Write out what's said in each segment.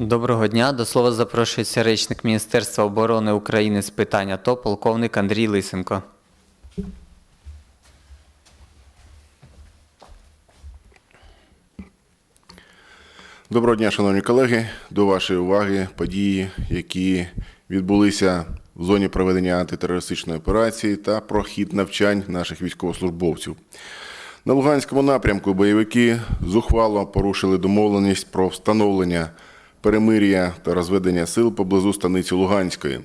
Доброго дня. До слова запрошується речник Міністерства оборони України з питань АТО, полковник Андрій Лисенко. Доброго дня, шановні колеги. До вашої уваги події, які відбулися в зоні проведення антитерористичної операції та про хід навчань наших військовослужбовців. На Луганському напрямку бойовики зухвало порушили домовленість про встановлення перемир'я та розведення сил поблизу станиці Луганської.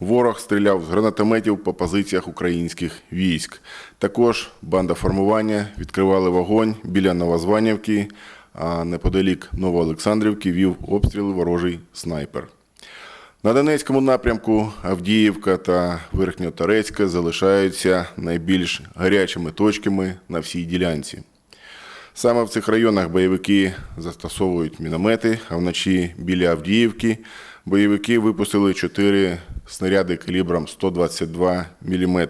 Ворог стріляв з гранатометів по позиціях українських військ. Також банда формування відкривали вогонь біля Новозванівки, а неподалік Новоолександрівки вів обстріли ворожий снайпер. На Донецькому напрямку Авдіївка та Верхньоторецька залишаються найбільш гарячими точками на всій ділянці. Саме в цих районах бойовики застосовують міномети, а вночі біля Авдіївки бойовики випустили 4 снаряди калібром 122 мм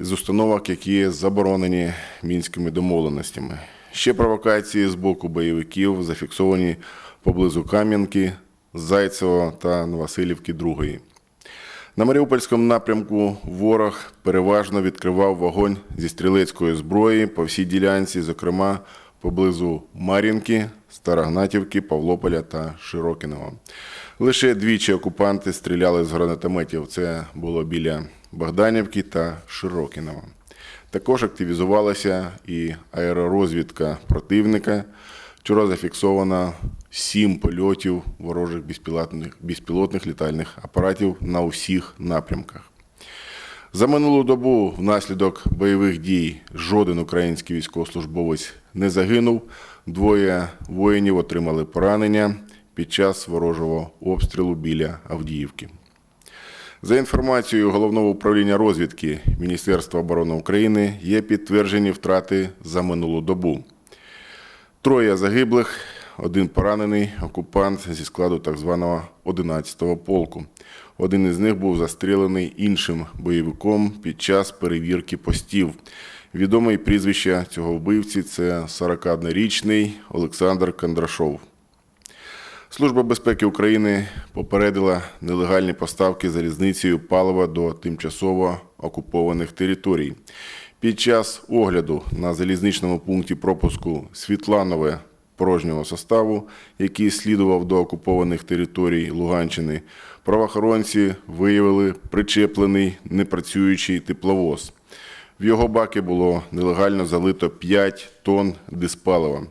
з установок, які заборонені мінськими домовленостями. Ще провокації з боку бойовиків зафіксовані поблизу Кам'янки, Зайцева та Новосилівки 2. На Маріупольському напрямку ворог переважно відкривав вогонь зі стрілецької зброї по всій ділянці, зокрема поблизу Мар'їнки, Старогнатівки, Павлополя та Широкінова. Лише двічі окупанти стріляли з гранатометів. Це було біля Богданівки та Широкінова. Також активізувалася і аеророзвідка противника. Вчора зафіксовано сім польотів ворожих безпілотних, безпілотних літальних апаратів на усіх напрямках. За минулу добу внаслідок бойових дій жоден український військовослужбовець не загинув. Двоє воїнів отримали поранення під час ворожого обстрілу біля Авдіївки. За інформацією головного управління розвідки Міністерства оборони України є підтверджені втрати за минулу добу. Троє загиблих, один поранений окупант зі складу так званого 11-го полку. Один із них був застрілений іншим бойовиком під час перевірки постів. Відоме прізвище цього вбивці це 41-річний Олександр Кондрашов. Служба безпеки України попередила нелегальні поставки залізницею палива до тимчасово окупованих територій. Під час огляду на залізничному пункті пропуску Світланове порожнього составу, який слідував до окупованих територій Луганщини, правоохоронці виявили причеплений непрацюючий тепловоз. В його баки було нелегально залито 5 тонн диспалива.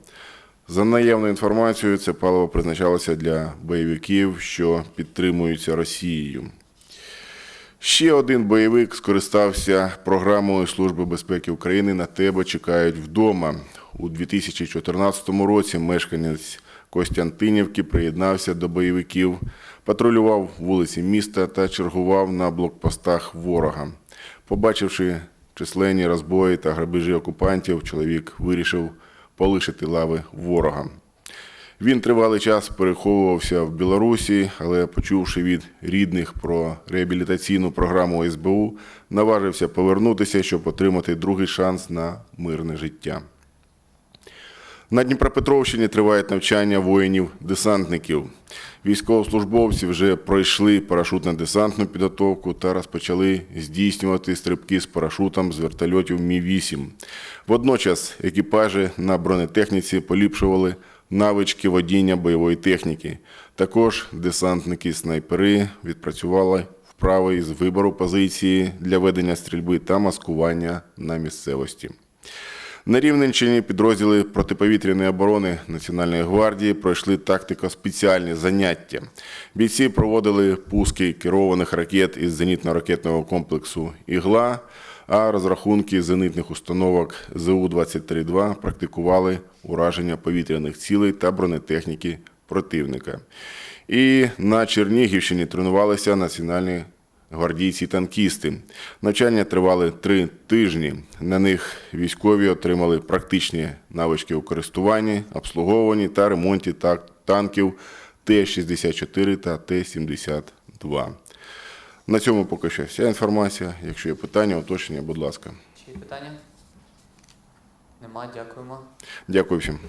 За наявною інформацією, це паливо призначалося для бойовиків, що підтримуються Росією. Ще один бойовик скористався програмою Служби безпеки України на тебе чекають вдома. У 2014 році мешканець Костянтинівки приєднався до бойовиків, патрулював вулиці міста та чергував на блокпостах ворога. Побачивши численні розбої та грабежі окупантів, чоловік вирішив полишити лави ворога. Він тривалий час переховувався в Білорусі, але почувши від рідних про реабілітаційну програму СБУ, наважився повернутися, щоб отримати другий шанс на мирне життя. На Дніпропетровщині тривають навчання воїнів-десантників. Військовослужбовці вже пройшли парашутно-десантну підготовку та розпочали здійснювати стрибки з парашутом з вертольотів Мі-8. Водночас екіпажі на бронетехніці поліпшували навички водіння бойової техніки. Також десантники-снайпери відпрацювали вправи із вибору позиції для ведення стрільби та маскування на місцевості. На Рівненщині підрозділи протиповітряної оборони Національної гвардії пройшли тактико-спеціальні заняття. Бійці проводили пуски керованих ракет із зенітно-ракетного комплексу «Ігла», а розрахунки зенитних установок ЗУ-23-2 практикували ураження повітряних цілей та бронетехніки противника. І на Чернігівщині тренувалися національні гвардійці-танкісти. Навчання тривали три тижні. На них військові отримали практичні навички у користуванні, обслуговуванні та ремонті танків Т-64 та Т-72. На цьому поки що вся інформація. Якщо є питання, уточнення, будь ласка. Чи є питання? Нема, дякуємо. Дякую всім.